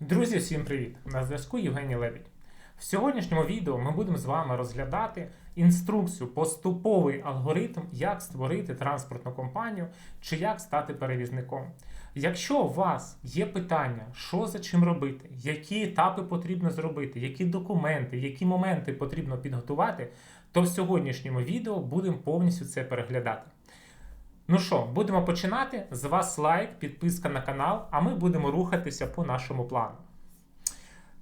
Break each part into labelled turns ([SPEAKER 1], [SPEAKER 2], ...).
[SPEAKER 1] Друзі, всім привіт! На зв'язку Євгеній Лебідь. В сьогоднішньому відео ми будемо з вами розглядати інструкцію, поступовий алгоритм, як створити транспортну компанію чи як стати перевізником. Якщо у вас є питання, що за чим робити, які етапи потрібно зробити, які документи, які моменти потрібно підготувати, то в сьогоднішньому відео будемо повністю це переглядати. Ну що, будемо починати. З вас лайк, підписка на канал, а ми будемо рухатися по нашому плану.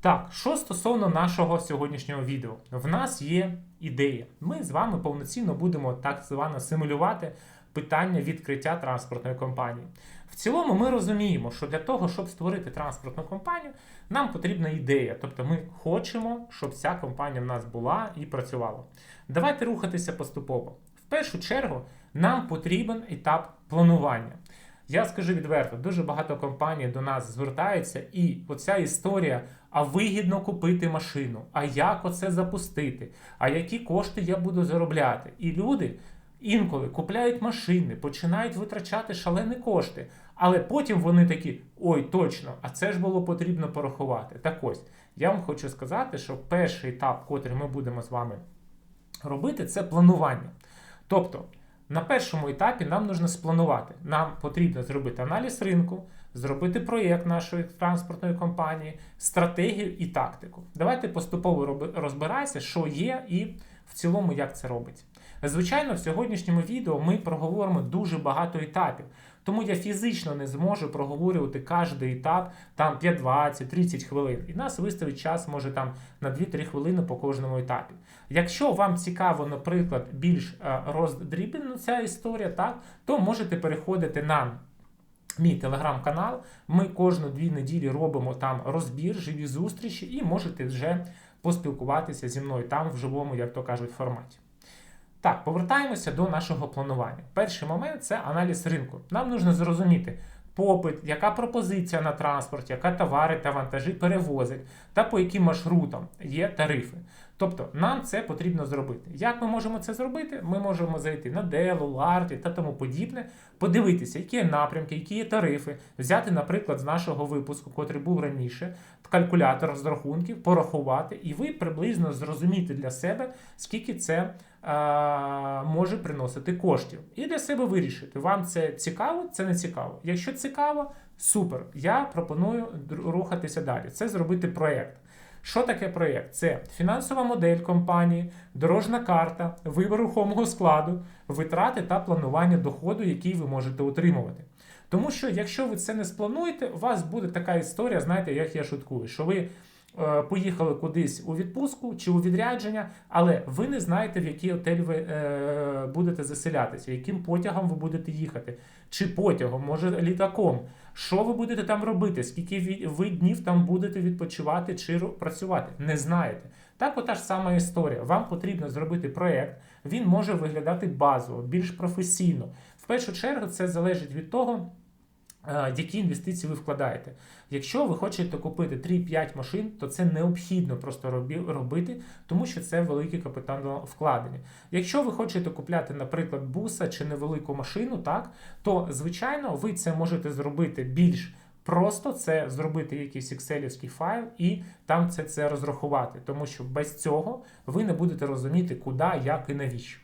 [SPEAKER 1] Так, що стосовно нашого сьогоднішнього відео, в нас є ідея. Ми з вами повноцінно будемо так звано симулювати питання відкриття транспортної компанії. В цілому ми розуміємо, що для того, щоб створити транспортну компанію, нам потрібна ідея. Тобто ми хочемо, щоб ця компанія в нас була і працювала. Давайте рухатися поступово. В першу чергу нам потрібен етап планування. Я скажу відверто, дуже багато компаній до нас звертаються, і оця історія, а вигідно купити машину, а як оце запустити, а які кошти я буду заробляти. І люди інколи купляють машини, починають витрачати шалені кошти, але потім вони такі: ой, точно, а це ж було потрібно порахувати. Так ось, я вам хочу сказати, що перший етап, котрий ми будемо з вами робити, це планування. Тобто, на першому етапі нам потрібно спланувати. Нам потрібно зробити аналіз ринку, зробити проєкт нашої транспортної компанії, стратегію і тактику. Давайте поступово розбирайся, що є, і в цілому як це робиться. Звичайно, в сьогоднішньому відео ми проговоримо дуже багато етапів, тому я фізично не зможу проговорювати кожен етап там 5-20-30 хвилин. І нас виставить час може там на 2-3 хвилини по кожному етапі. Якщо вам цікаво, наприклад, більш е, роздрібна ця історія, так, то можете переходити на мій телеграм-канал. Ми кожну дві неділі робимо там розбір, живі зустрічі, і можете вже поспілкуватися зі мною там в живому, як то кажуть, форматі. Так, повертаємося до нашого планування. Перший момент це аналіз ринку. Нам потрібно зрозуміти попит, яка пропозиція на транспорт, яка товари та вантажі перевозить, та по яким маршрутам є тарифи. Тобто нам це потрібно зробити. Як ми можемо це зробити? Ми можемо зайти на Делу, Ларті та тому подібне, подивитися, які є напрямки, які є тарифи, взяти, наприклад, з нашого випуску, котрий був раніше, калькулятор розрахунків, порахувати, і ви приблизно зрозумієте для себе, скільки це може приносити коштів. І для себе вирішити, вам це цікаво, це не цікаво. Якщо цікаво, супер. Я пропоную рухатися далі. Це зробити проєкт. Що таке проєкт? Це фінансова модель компанії, дорожна карта, вибір рухомого складу, витрати та планування доходу, який ви можете отримувати. Тому що, якщо ви це не сплануєте, у вас буде така історія, знаєте, як я шуткую, що ви е, поїхали кудись у відпустку чи у відрядження, але ви не знаєте, в який отель ви е, будете заселятися, яким потягом ви будете їхати, чи потягом, може літаком. Що ви будете там робити? Скільки ви днів там будете відпочивати чи працювати? Не знаєте. Так, ота ж сама історія. Вам потрібно зробити проєкт, він може виглядати базово, більш професійно. В першу чергу це залежить від того. Е, Які інвестиції ви вкладаєте? Якщо ви хочете купити 3-5 машин, то це необхідно просто робити, тому що це велике капітальне вкладення. Якщо ви хочете купляти, наприклад, буса чи невелику машину, так то звичайно ви це можете зробити більш просто. Це зробити якийсь екселівський файл і там це, це розрахувати, тому що без цього ви не будете розуміти, куди, як і навіщо.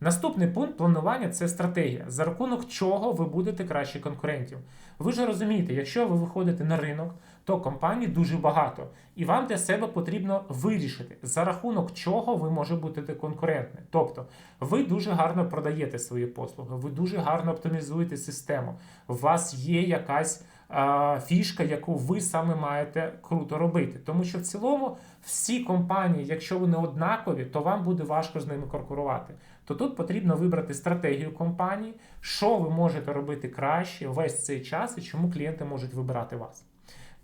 [SPEAKER 1] Наступний пункт планування це стратегія, за рахунок чого ви будете краще конкурентів. Ви ж розумієте, якщо ви виходите на ринок, то компаній дуже багато, і вам для себе потрібно вирішити, за рахунок чого ви можете бути конкурентним. Тобто, ви дуже гарно продаєте свої послуги, ви дуже гарно оптимізуєте систему. У вас є якась фішка, яку ви саме маєте круто робити. Тому що в цілому всі компанії, якщо вони однакові, то вам буде важко з ними конкурувати. То тут потрібно вибрати стратегію компанії, що ви можете робити краще весь цей час і чому клієнти можуть вибирати вас.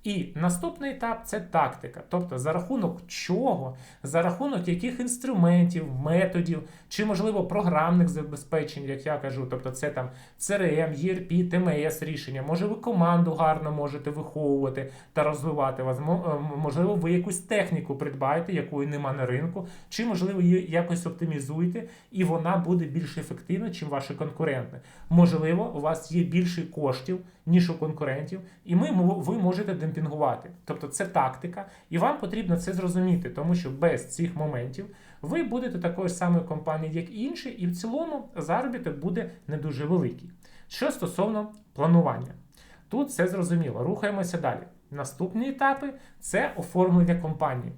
[SPEAKER 1] І наступний етап це тактика. Тобто, за рахунок чого, за рахунок яких інструментів, методів, чи, можливо, програмних забезпечень, як я кажу, тобто це там CRM, ERP, TMS рішення. Може, ви команду гарно можете виховувати та розвивати вас. Е, Можливо, ви якусь техніку придбаєте, якої нема на ринку, чи, можливо, її якось оптимізуєте, і вона буде більш ефективна, чим ваші конкуренти. Можливо, у вас є більше коштів ніж у конкурентів, і ми ви можете демпінгувати. Тобто це тактика, і вам потрібно це зрозуміти, тому що без цих моментів ви будете такою ж самою компанією, як і інші, і в цілому заробіток буде не дуже великий. Що стосовно планування, тут все зрозуміло. Рухаємося далі. Наступні етапи це оформлення компанії.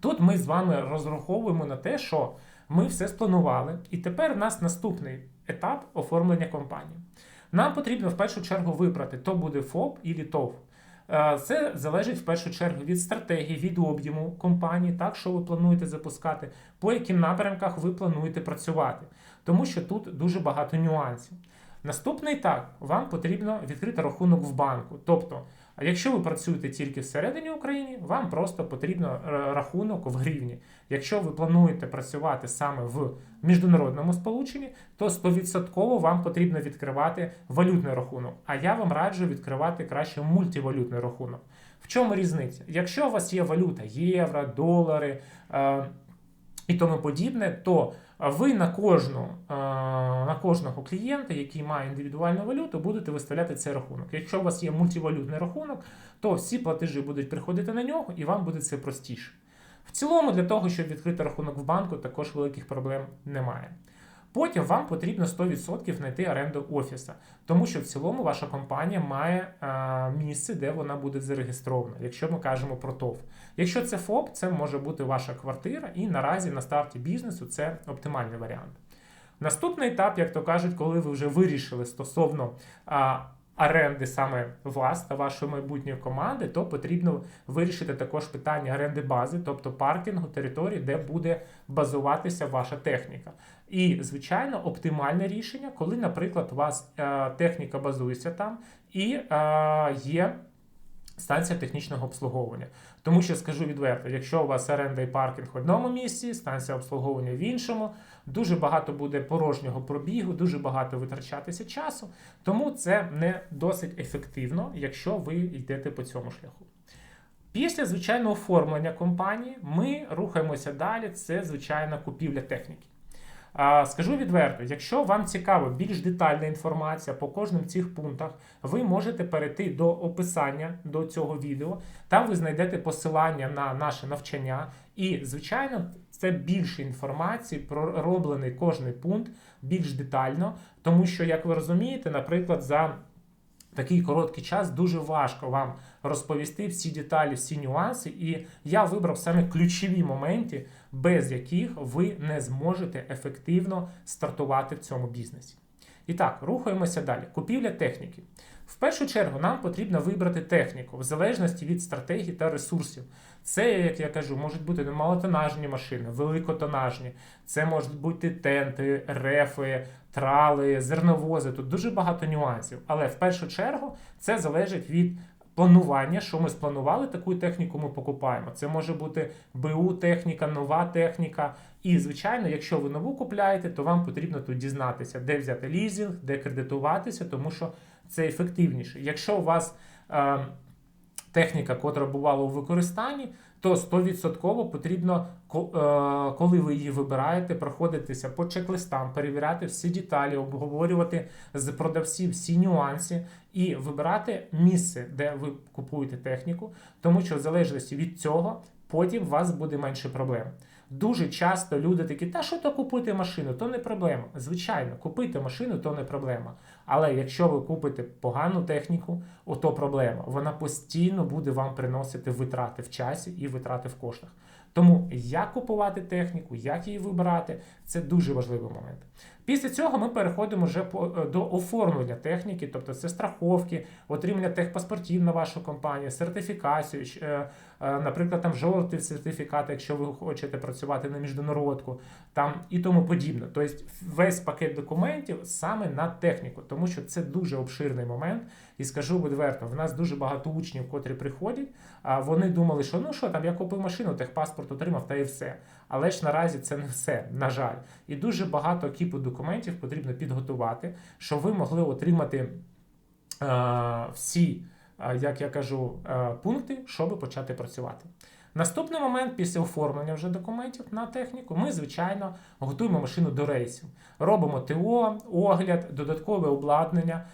[SPEAKER 1] Тут ми з вами розраховуємо на те, що ми все спланували, і тепер у нас наступний етап оформлення компанії. Нам потрібно в першу чергу вибрати, то буде ФОП і ТОВ. Е, Це залежить в першу чергу від стратегії, від об'єму компанії, так що ви плануєте запускати, по яким напрямках ви плануєте працювати, тому що тут дуже багато нюансів. Наступний етап вам потрібно відкрити рахунок в банку. Тобто, а якщо ви працюєте тільки всередині України, вам просто потрібно е, рахунок в гривні. Якщо ви плануєте працювати саме в міжнародному сполученні, то 100% вам потрібно відкривати валютний рахунок. А я вам раджу відкривати краще мультивалютний рахунок. В чому різниця? Якщо у вас є валюта євро, долари е, і тому подібне, то ви на кожну е, на кожного клієнта, який має індивідуальну валюту, будете виставляти цей рахунок. Якщо у вас є мультивалютний рахунок, то всі платежі будуть приходити на нього, і вам буде це простіше. В цілому, для того, щоб відкрити рахунок в банку, також великих проблем немає. Потім вам потрібно 100% знайти оренду офіса, тому що в цілому ваша компанія має е, місце, де вона буде зареєстрована, якщо ми кажемо про ТОВ. Якщо це ФОП, це може бути ваша квартира, і наразі на старті бізнесу це оптимальний варіант. Наступний етап, як то кажуть, коли ви вже вирішили стосовно а, оренди саме вас та вашої майбутньої команди, то потрібно вирішити також питання оренди бази, тобто паркінгу території, де буде базуватися ваша техніка. І, звичайно, оптимальне рішення, коли, наприклад, у вас е, техніка базується там і е, є станція технічного обслуговування. Тому що скажу відверто, якщо у вас оренда і паркінг в одному місці, станція обслуговування в іншому, дуже багато буде порожнього пробігу, дуже багато витрачатися часу. Тому це не досить ефективно, якщо ви йдете по цьому шляху. Після звичайного оформлення компанії ми рухаємося далі. Це звичайна купівля техніки. Скажу відверто, якщо вам цікава більш детальна інформація по кожним цих пунктах, ви можете перейти до описання до цього відео. Там ви знайдете посилання на наше навчання, і, звичайно, це більше інформації про роблений кожний пункт більш детально, тому що, як ви розумієте, наприклад, за такий короткий час дуже важко вам розповісти всі деталі, всі нюанси, і я вибрав саме ключові моменти, без яких ви не зможете ефективно стартувати в цьому бізнесі. І так, рухаємося далі. Купівля техніки. В першу чергу нам потрібно вибрати техніку в залежності від стратегії та ресурсів. Це, як я кажу, можуть бути малотонажні машини, великотонажні, це можуть бути тенти, рефи, трали, зерновози. Тут дуже багато нюансів. Але в першу чергу це залежить від планування, що ми спланували, таку техніку ми покупаємо. Це може бути БУ техніка, нова техніка. І, звичайно, якщо ви нову купляєте, то вам потрібно тут дізнатися, де взяти лізинг, де кредитуватися, тому що це ефективніше. Якщо у вас е, техніка, котра бувала у використанні, то 100% потрібно, е, коли ви її вибираєте, проходитися по чек-листам, перевіряти всі деталі, обговорювати з продавців всі нюанси і вибирати місце, де ви купуєте техніку, тому що в залежності від цього потім у вас буде менше проблем. Дуже часто люди такі, та що то купити машину, то не проблема. Звичайно, купити машину то не проблема. Але якщо ви купите погану техніку, ото проблема. Вона постійно буде вам приносити витрати в часі і витрати в коштах. Тому як купувати техніку, як її вибирати, це дуже важливий момент. Після цього ми переходимо вже е, до оформлення техніки, тобто це страховки, отримання техпаспортів на вашу компанію, сертифікацію, е, е, наприклад, там жовтий сертифікат, якщо ви хочете працювати на міжнародку, там і тому подібне. Тобто весь пакет документів саме на техніку, тому що це дуже обширний момент. І скажу відверто, в нас дуже багато учнів, котрі приходять, а вони думали, що ну що там, я купив машину, техпаспорт отримав, та і все. Але ж наразі це не все, на жаль. І дуже багато кіпу документів потрібно підготувати, щоб ви могли отримати е, всі, е, як я кажу, е, пункти, щоб почати працювати. Наступний момент після оформлення вже документів на техніку, ми, звичайно, готуємо машину до рейсів. Робимо ТО, огляд, додаткове обладнання,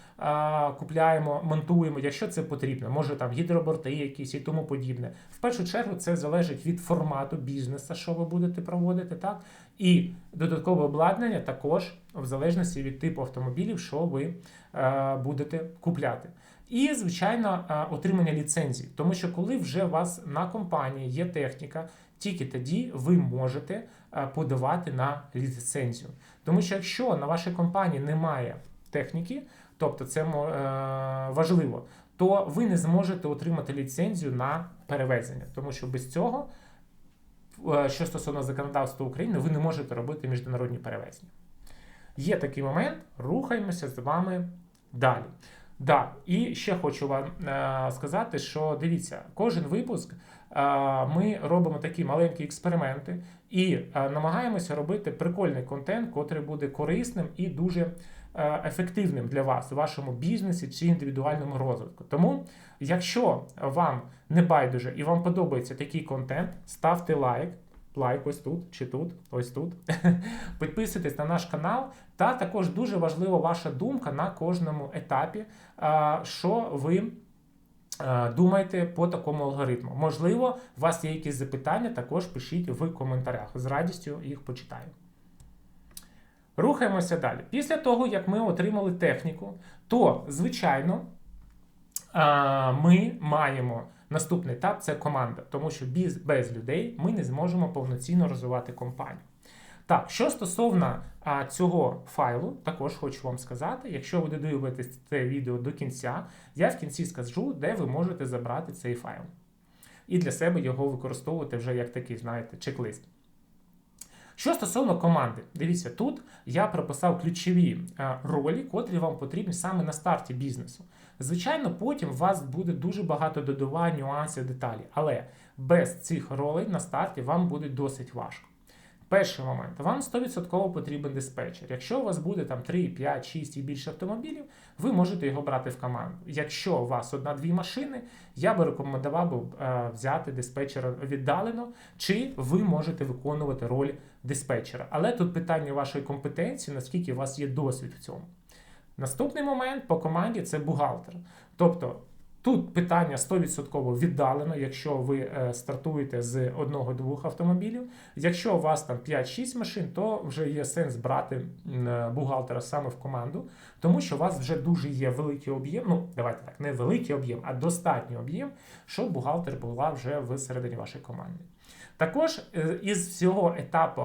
[SPEAKER 1] купляємо, монтуємо, якщо це потрібно. Може там гідроборти якісь і тому подібне. В першу чергу це залежить від формату бізнесу, що ви будете проводити, так? І додаткове обладнання також в залежності від типу автомобілів, що ви будете купляти. І, звичайно, е, отримання ліцензії, тому що коли вже у вас на компанії є техніка, тільки тоді ви можете е, подавати на ліцензію. Тому що якщо на вашій компанії немає техніки, тобто це е, важливо, то ви не зможете отримати ліцензію на перевезення, тому що без цього, що стосовно законодавства України, ви не можете робити міжнародні перевезення. Є такий момент, рухаємося з вами далі. Да, і ще хочу вам е, сказати, що дивіться, кожен випуск е, ми робимо такі маленькі експерименти і е, намагаємося робити прикольний контент, котрий буде корисним і дуже е, ефективним для вас у вашому бізнесі чи індивідуальному розвитку. Тому, якщо вам не байдуже і вам подобається такий контент, ставте лайк. Лайк ось тут чи тут, ось тут. Підписуйтесь на наш канал, та також дуже важлива ваша думка на кожному етапі, що ви думаєте по такому алгоритму. Можливо, у вас є якісь запитання, також пишіть в коментарях. З радістю їх почитаю. Рухаємося далі. Після того, як ми отримали техніку, то, звичайно, ми маємо. Наступний етап це команда, тому що без, без людей ми не зможемо повноцінно розвивати компанію. Так, що стосовно а, цього файлу, також хочу вам сказати, якщо ви додивитесь це відео до кінця, я в кінці скажу, де ви можете забрати цей файл. І для себе його використовувати вже як такий, знаєте, чек-лист. Що стосовно команди, дивіться, тут я прописав ключові ролі, котрі вам потрібні саме на старті бізнесу. Звичайно, потім у вас буде дуже багато додавань, нюансів, деталей, але без цих ролей на старті вам буде досить важко. Перший момент, вам 100% потрібен диспетчер. Якщо у вас буде там 3, 5, 6 і більше автомобілів, ви можете його брати в команду. Якщо у вас одна-дві машини, я би рекомендував би е, взяти диспетчера віддалено, чи ви можете виконувати роль диспетчера. Але тут питання вашої компетенції, наскільки у вас є досвід в цьому. Наступний момент по команді це бухгалтер. Тобто тут питання 100% віддалено, якщо ви е, стартуєте з одного-двох автомобілів. Якщо у вас там 5-6 машин, то вже є сенс брати е, бухгалтера саме в команду, тому що у вас вже дуже є великий об'єм. Ну, давайте так, не великий об'єм, а достатній об'єм, щоб бухгалтер була вже всередині вашої команди. Також е, із всього етапу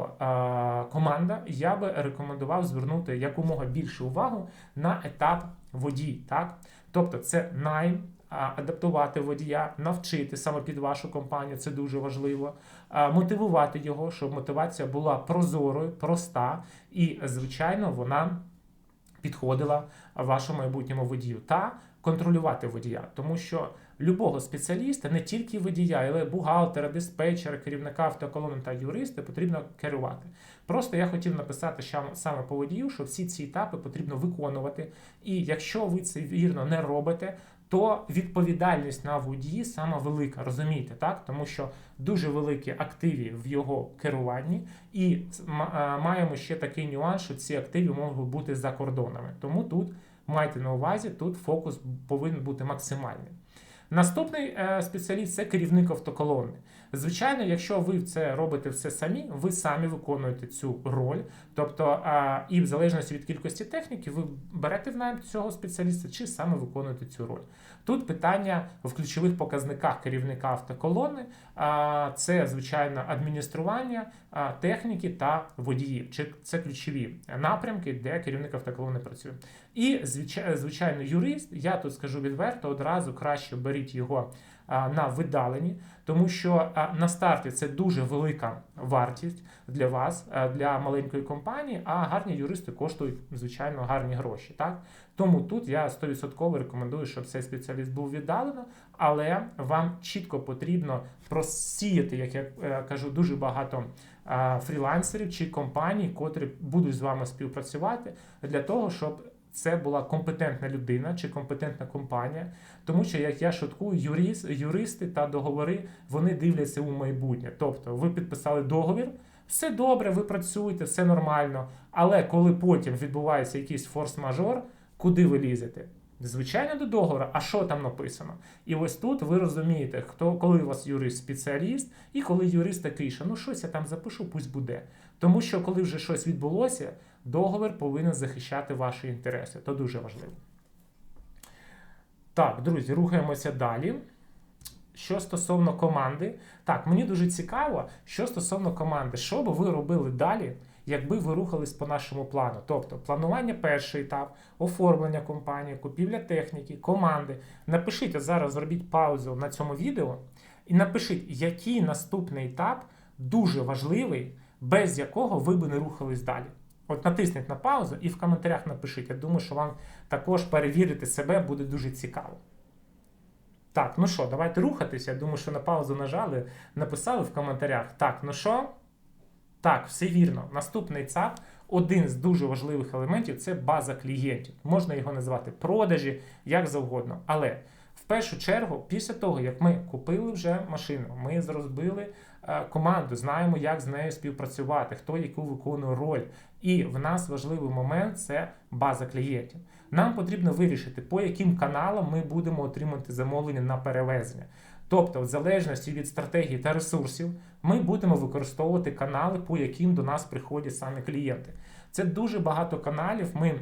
[SPEAKER 1] команда я би рекомендував звернути якомога більшу увагу на етап водій. Так? Тобто це найм, адаптувати водія, навчити саме під вашу компанію, це дуже важливо, мотивувати його, щоб мотивація була прозорою, проста і, звичайно, вона підходила вашому майбутньому водію. Та контролювати водія, тому що любого спеціаліста, не тільки водія, але бухгалтера, диспетчера, керівника автоколони та юриста потрібно керувати. Просто я хотів написати саме по водію, що всі ці етапи потрібно виконувати. І якщо ви це вірно не робите, то відповідальність на водії саме велика, розумієте, так? Тому що дуже великі активи в його керуванні, і маємо ще такий нюанс, що ці активи можуть бути за кордонами. Тому тут майте на увазі, тут фокус повинен бути максимальним. Наступний е, спеціаліст це керівник автоколони. Звичайно, якщо ви це робите все самі, ви самі виконуєте цю роль. Тобто, і в залежності від кількості техніки, ви берете в найм цього спеціаліста чи саме виконуєте цю роль. Тут питання в ключових показниках керівника автоколони, це звичайно адміністрування техніки та водіїв. Чи це ключові напрямки, де керівник автоколони працює. І звичайно, юрист, я тут скажу відверто, одразу краще беріть його на видаленні, тому що на старті це дуже велика вартість для вас, для маленької компанії, а гарні юристи коштують, звичайно, гарні гроші. Так? Тому тут я 100% рекомендую, щоб цей спеціаліст був віддалено, але вам чітко потрібно просіяти, як я е, кажу, дуже багато фрілансерів чи компаній, котрі будуть з вами співпрацювати для того, щоб це була компетентна людина чи компетентна компанія, тому що, як я шуткую, юрист, юристи та договори вони дивляться у майбутнє. Тобто, ви підписали договір, все добре, ви працюєте, все нормально. Але коли потім відбувається якийсь форс-мажор, куди ви лізете? Звичайно, до договору, а що там написано? І ось тут ви розумієте, хто коли у вас юрист-спеціаліст, і коли юрист такий, що ну щось я там запишу, пусть буде. Тому що коли вже щось відбулося, договір повинен захищати ваші інтереси. То дуже важливо. Так, друзі, рухаємося далі. Що стосовно команди, так, мені дуже цікаво, що стосовно команди, що би ви робили далі, якби ви рухались по нашому плану. Тобто планування перший етап, оформлення компанії, купівля техніки, команди. Напишіть зараз, зробіть паузу на цьому відео і напишіть, який наступний етап дуже важливий, без якого ви би не рухались далі. От натисніть на паузу і в коментарях напишіть. Я думаю, що вам також перевірити себе буде дуже цікаво. Так, ну що, давайте рухатися. Я думаю, що на паузу нажали, написали в коментарях. Так, ну що? Так, все вірно. Наступний ЦАП, один з дуже важливих елементів це база клієнтів. Можна його назвати продажі, як завгодно. Але в першу чергу, після того, як ми купили вже машину, ми зробили команду, знаємо, як з нею співпрацювати, хто яку виконує роль. І в нас важливий момент це база клієнтів. Нам потрібно вирішити, по яким каналам ми будемо отримати замовлення на перевезення. Тобто, в залежності від стратегії та ресурсів, ми будемо використовувати канали, по яким до нас приходять саме клієнти. Це дуже багато каналів. Ми,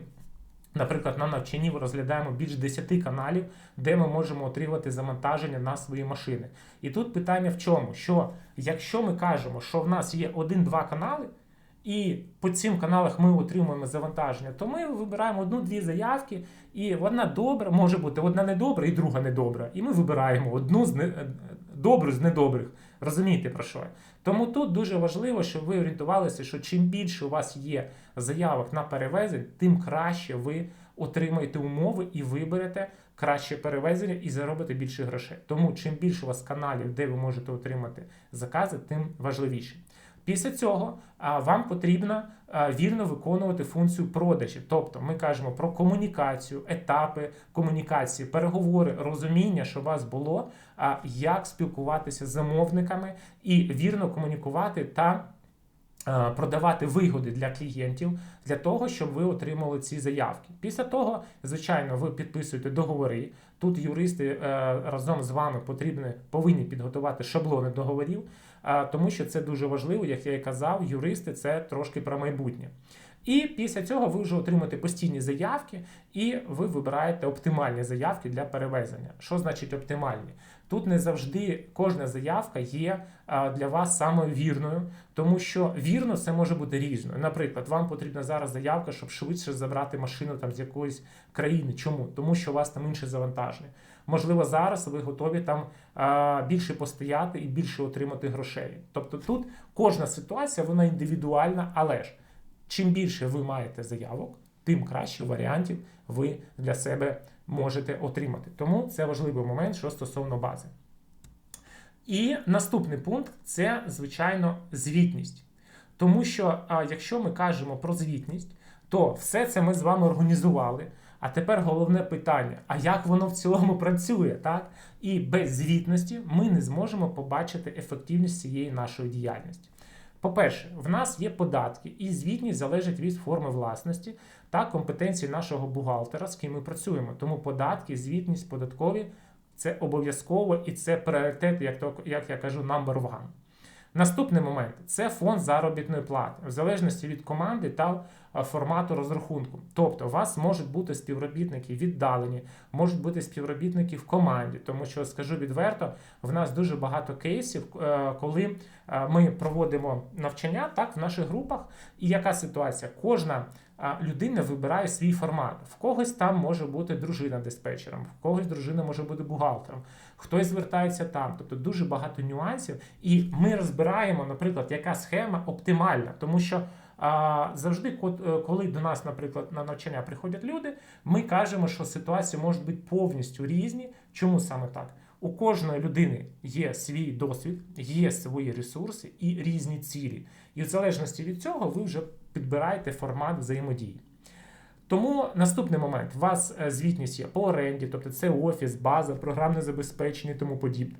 [SPEAKER 1] наприклад, на навчанні розглядаємо більш 10 каналів, де ми можемо отримати завантаження на свої машини. І тут питання в чому? Що якщо ми кажемо, що в нас є один-два канали. І по цим каналах ми отримуємо завантаження, то ми вибираємо одну-дві заявки, і одна добра, може бути одна недобра і друга недобра. І ми вибираємо одну з не... добру з недобрих. Розумієте про що? Тому тут дуже важливо, щоб ви орієнтувалися, що чим більше у вас є заявок на перевезень, тим краще ви отримаєте умови і виберете краще перевезення і заробите більше грошей. Тому чим більше у вас каналів, де ви можете отримати закази, тим важливіше. Після цього вам потрібно вірно виконувати функцію продажі. Тобто ми кажемо про комунікацію, етапи комунікації, переговори, розуміння, що у вас було, як спілкуватися з замовниками і вірно комунікувати та. Продавати вигоди для клієнтів для того, щоб ви отримали ці заявки. Після того, звичайно, ви підписуєте договори. Тут юристи е, разом з вами потрібні, повинні підготувати шаблони договорів тому що це дуже важливо, як я і казав, юристи це трошки про майбутнє. І після цього ви вже отримаєте постійні заявки, і ви вибираєте оптимальні заявки для перевезення. Що значить оптимальні? Тут не завжди кожна заявка є для вас самою вірною, тому що вірно це може бути різною. Наприклад, вам потрібна зараз заявка, щоб швидше забрати машину там з якоїсь країни. Чому? Тому що у вас там інше завантаження. Можливо, зараз ви готові там більше постояти і більше отримати грошей. Тобто тут кожна ситуація вона індивідуальна, але ж чим більше ви маєте заявок, тим краще варіантів ви для себе можете отримати. Тому це важливий момент, що стосовно бази. І наступний пункт це, звичайно, звітність. Тому що, якщо ми кажемо про звітність, то все це ми з вами організували. А тепер головне питання: а як воно в цілому працює? так? І без звітності ми не зможемо побачити ефективність цієї нашої діяльності. По-перше, в нас є податки, і звітність залежить від форми власності та компетенції нашого бухгалтера, з ким ми працюємо. Тому податки, звітність, податкові це обов'язково і це пріоритет, як то, як я кажу, number one. Наступний момент це фонд заробітної плати, в залежності від команди та формату розрахунку. Тобто, у вас можуть бути співробітники віддалені, можуть бути співробітники в команді, тому що скажу відверто, в нас дуже багато кейсів, е, коли е, ми проводимо навчання так в наших групах. І яка ситуація? Кожна людина вибирає свій формат. В когось там може бути дружина диспетчером, в когось дружина може бути бухгалтером, хтось звертається там. Тобто дуже багато нюансів. І ми розбираємо, наприклад, яка схема оптимальна, тому що. А завжди, е, коли до нас, наприклад, на навчання приходять люди, ми кажемо, що ситуації можуть бути повністю різні. Чому саме так? У кожної людини є свій досвід, є свої ресурси і різні цілі. І в залежності від цього ви вже підбираєте формат взаємодії. Тому наступний момент: у вас е, звітність є по оренді, тобто це офіс, база, програмне забезпечення і тому подібне.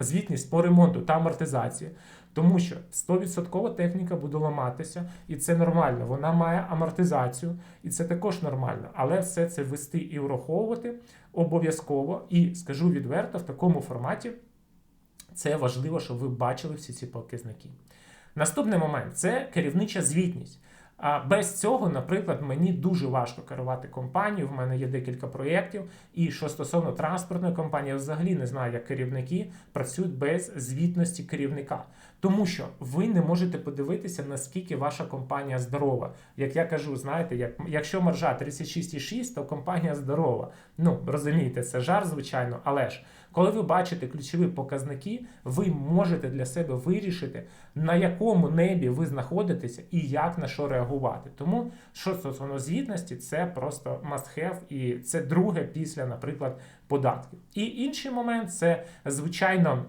[SPEAKER 1] Звітність по ремонту та амортизації. Тому що 100% техніка буде ламатися, і це нормально. Вона має амортизацію, і це також нормально. Але все це вести і враховувати обов'язково. І скажу відверто, в такому форматі це важливо, щоб ви бачили всі ці показники. Наступний момент це керівнича звітність. А без цього, наприклад, мені дуже важко керувати компанією. В мене є декілька проєктів. І що стосовно транспортної компанії, я взагалі не знаю, як керівники працюють без звітності керівника. Тому що ви не можете подивитися, наскільки ваша компанія здорова. Як я кажу, знаєте, як, якщо маржа 36,6, то компанія здорова. Ну розумієте, це жар, звичайно, але ж. Коли ви бачите ключові показники, ви можете для себе вирішити, на якому небі ви знаходитеся і як на що реагувати. Тому що стосовно звітності, це просто must have, і це друге після, наприклад, податків. І інший момент це звичайно.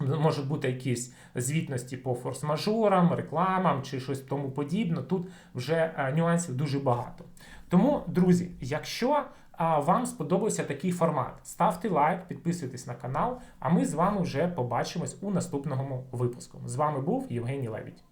[SPEAKER 1] Може бути якісь звітності по форс-мажорам, рекламам чи щось тому подібне. Тут вже е, нюансів дуже багато. Тому, друзі, якщо вам сподобався такий формат, ставте лайк, підписуйтесь на канал, а ми з вами вже побачимось у наступному випуску. З вами був Євгеній Лебідь.